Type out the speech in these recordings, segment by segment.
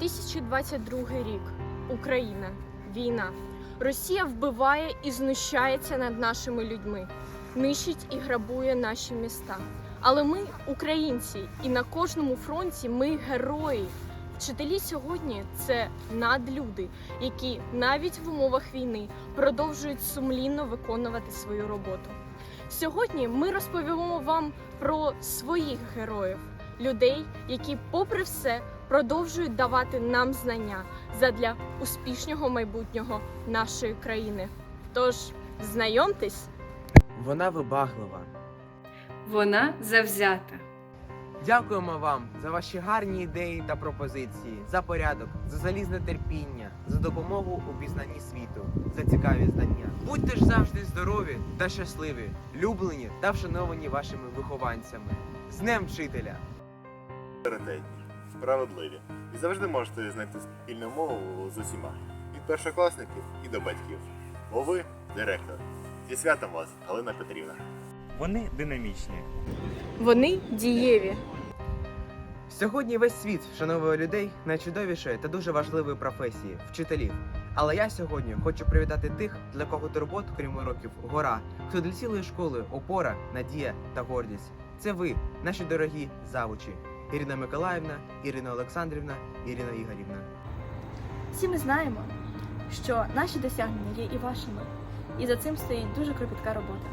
2022 рік. Україна. Війна. Росія вбиває і знущається над нашими людьми, нищить і грабує наші міста. Але ми українці, і на кожному фронті ми герої. Вчителі сьогодні це надлюди, які навіть в умовах війни продовжують сумлінно виконувати свою роботу. Сьогодні ми розповімо вам про своїх героїв, людей, які, попри все, продовжують давати нам знання задля успішного майбутнього нашої країни. Тож знайомтесь, Вона вибаглива. Вона завзята. Дякуємо вам за ваші гарні ідеї та пропозиції, за порядок, за залізне терпіння, за допомогу у пізнанні світу, за цікаві знання. Будьте ж завжди здорові та щасливі, люблені та вшановані вашими вихованцями. З Днем вчителя! Справедливі і завжди можете знайти спільну мову з усіма від першокласників і до батьків. Бо ви директор. Зі святом вас, Галина Петрівна. Вони динамічні. вони дієві. Сьогодні весь світ вшановує людей найчудовішої та дуже важливої професії вчителів. Але я сьогодні хочу привітати тих, для кого турбот, крім уроків, гора, хто для цілої школи опора, надія та гордість. Це ви, наші дорогі завучі. Ірина Миколаївна, Ірина Олександрівна, Ірина Ігорівна. Всі ми знаємо, що наші досягнення є і вашими, і за цим стоїть дуже кропітка робота.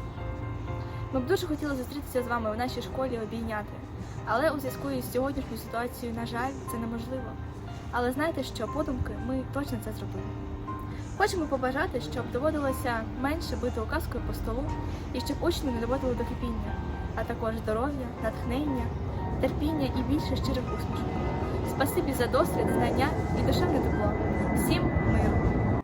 Ми б дуже хотіли зустрітися з вами у нашій школі обійняти, але у зв'язку із сьогоднішньою ситуацією, на жаль, це неможливо. Але знайте, що подумки ми точно це зробимо. Хочемо побажати, щоб доводилося менше бити указкою по столу і щоб учні не доводили до кипіння, а також здоров'я, натхнення, терпіння і більше щирих усмішок. Спасибі за досвід, знання і душевне тепло. Всім миру!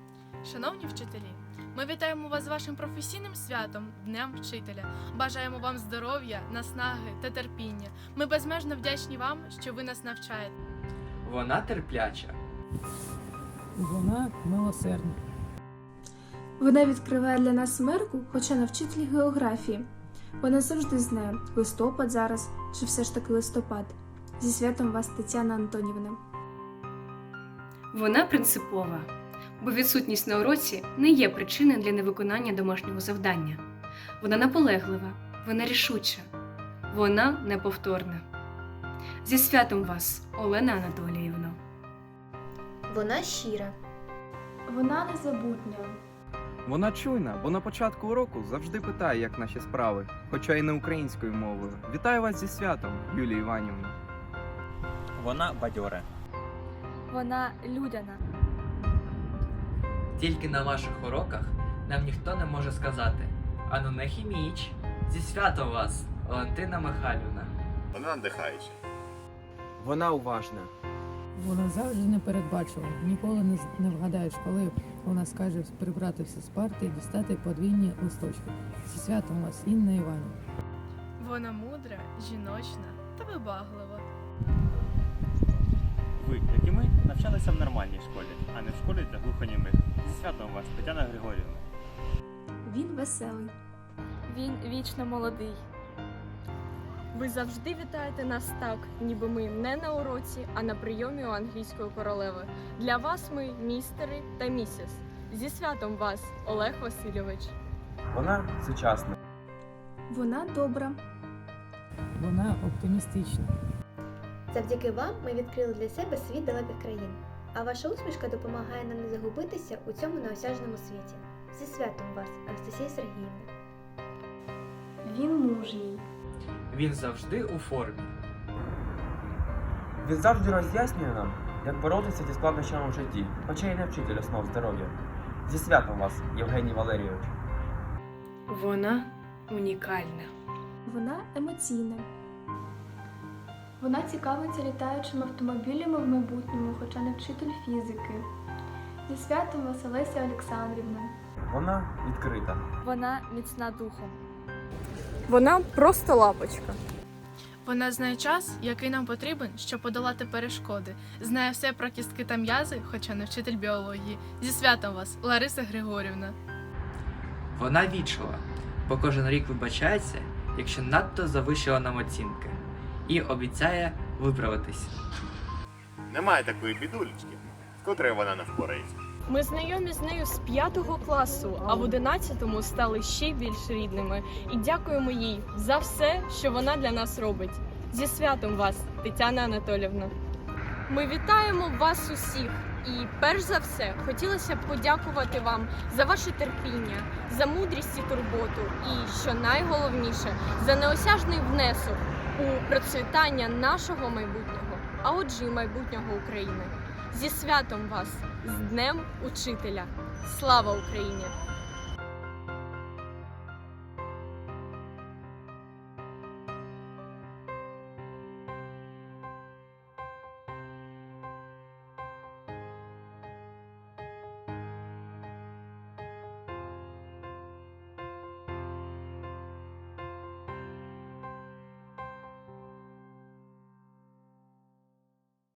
Шановні вчителі, ми вітаємо вас з вашим професійним святом Днем Вчителя. Бажаємо вам здоров'я, наснаги та терпіння. Ми безмежно вдячні вам, що ви нас навчаєте. Вона терпляча. Вона милосердна. Вона відкриває для нас Америку, хоча не вчитель географії. Вона завжди знає, листопад зараз чи все ж таки листопад. Зі святом вас, Тетяна Антонівна. Вона принципова, бо відсутність на уроці не є причиною для невиконання домашнього завдання. Вона наполеглива, вона рішуча, вона неповторна. Зі святом вас, Олена Анатоліївна. Вона щира. Вона незабутня. Вона чуйна, бо на початку уроку завжди питає, як наші справи, хоча й не українською мовою. Вітаю вас зі святом, Юлія Іванівна. Вона бадьора. Вона людяна. Тільки на ваших уроках нам ніхто не може сказати Ану не хіміч. Зі святом вас, Валентина Михайлівна. Вона надихаюча. Вона уважна. Вона завжди не непередбачувана. Ніколи не, не вгадаєш, коли вона скаже прибрати все з парти і дістати подвійні листочки. Зі святом вас, Інна Іванівна. Вона мудра, жіночна та вибаглива. Ви, як і ми, навчалися в нормальній школі, а не в школі для глухонімих. Зі святом вас, Тетяна Григорівна. Він веселий. Він вічно молодий. Ви завжди вітаєте нас так, ніби ми не на уроці, а на прийомі у англійської королеви. Для вас ми містери та місіс. Зі святом вас, Олег Васильович. Вона сучасна. Вона добра. Вона оптимістична. Завдяки вам ми відкрили для себе світ далеких країн. А ваша усмішка допомагає нам не загубитися у цьому неосяжному світі. Зі святом вас, Анастасія Сергіївна. Він мужній. Він завжди у формі. Він завжди роз'яснює нам, як боротися зі складнощами в житті, хоча й не вчитель основ здоров'я. Зі святом вас, Євгеній Валерійович. Вона унікальна. Вона емоційна. Вона цікавиться літаючими автомобілями в майбутньому, хоча не вчитель фізики. Зі святом вас, Олеся Олександрівна. Вона відкрита. Вона міцна духом. Вона просто лапочка. Вона знає час, який нам потрібен, щоб подолати перешкоди. Знає все про кістки та м'язи, хоча не вчитель біології. Зі святом вас, Лариса Григорівна. Вона вічлива, бо кожен рік вибачається, якщо надто завищила нам оцінки, і обіцяє виправитись. Немає такої бідулечки, з котрою вона не впорається. Ми знайомі з нею з п'ятого класу, а в одинадцятому стали ще більш рідними. І дякуємо їй за все, що вона для нас робить. Зі святом вас, Тетяна Анатолівна. Ми вітаємо вас усіх. І перш за все хотілося б подякувати вам за ваше терпіння, за мудрість і турботу, і що найголовніше за неосяжний внесок у процвітання нашого майбутнього, а отже, і майбутнього України. Зі святом вас, з Днем Учителя! Слава Україні!